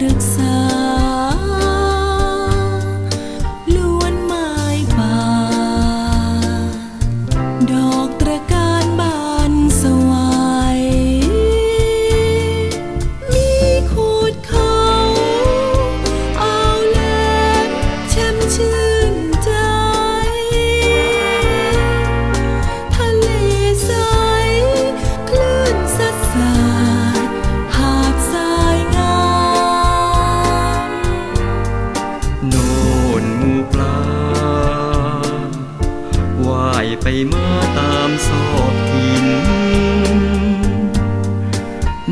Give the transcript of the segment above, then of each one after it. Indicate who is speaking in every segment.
Speaker 1: ព្រឹក្សា
Speaker 2: มาตามซอกหิน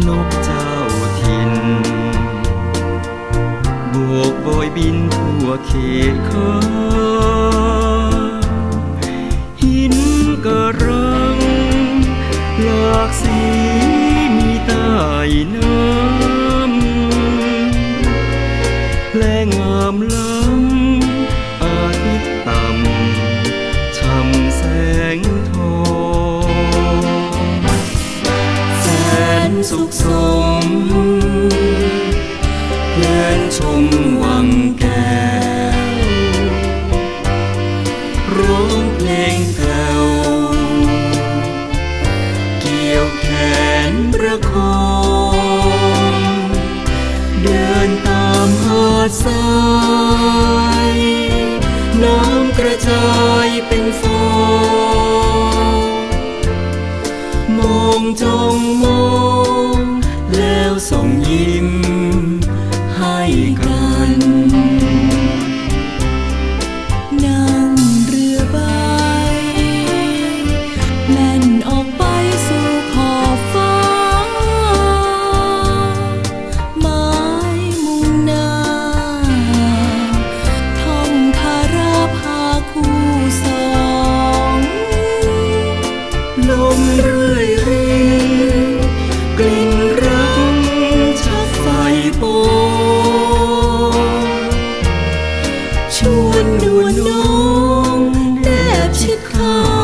Speaker 2: นกเจ้าถิ่นโบกโบยบินทั่วเขตเขาหินกระ สุขสมเพื่อนชมวังแก้วร้องเพลงเผ่วเกี่ยวแขนประคองเดินตามหาดทรายน้ำกระจายเป็นฟองมองจงมอง ส่งยิ้มให้
Speaker 1: กัน come?